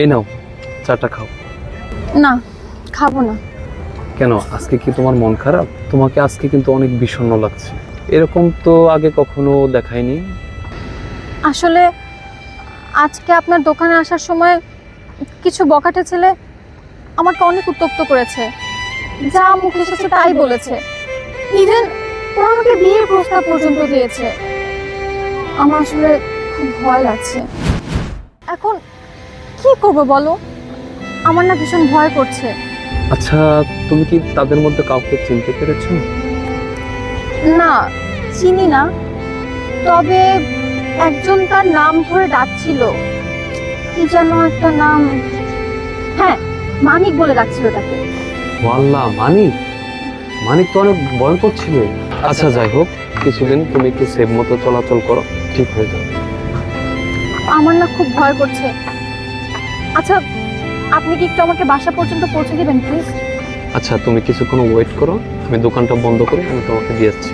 এই নাও চাটা খাও। না খাব না। কেন আজকে কি তোমার মন খারাপ? তোমাকে আজকে কিন্তু অনেক বিষণ্ণ লাগছে। এরকম তো আগে কখনো দেখায়নি আসলে আজকে আপনার দোকানে আসার সময় কিছু বকাটে ছেলে আমাকে অনেক উত্তপ্ত করেছে। যা মুখে এসেছে তাই বলেছে। ইভেন ওরা আমাকে বিয়ের প্রস্তাব পর্যন্ত দিয়েছে। আমার আসলে খুব ভয় লাগছে। করব বলো? আমার না ভীষণ ভয় করছে। আচ্ছা তুমি কি তাদের মধ্যে কাউকে চিনতে পেরেছ? না চিনি না। তবে একজন তার নাম ধরে ডাকছিল। কি যেন একটা নাম। হ্যাঁ মানিক বলে ডাকছিল তাকে। ওয়াল্লাহ মানিক? মানিক তো অনেক ভয়ঙ্কর ছিল। আচ্ছা যাই হোক কিছুদিন তুমি একটু সেভ মতো চলাচল করো ঠিক হয়ে যাবে। আমার না খুব ভয় করছে। আচ্ছা আপনি কি একটু আমাকে বাসা পর্যন্ত পৌঁছে দিবেন প্লিজ আচ্ছা তুমি কিছুক্ষণ ওয়েট করো। আমি দোকানটা বন্ধ করে আমি তোমাকে দিয়ে যাচ্ছি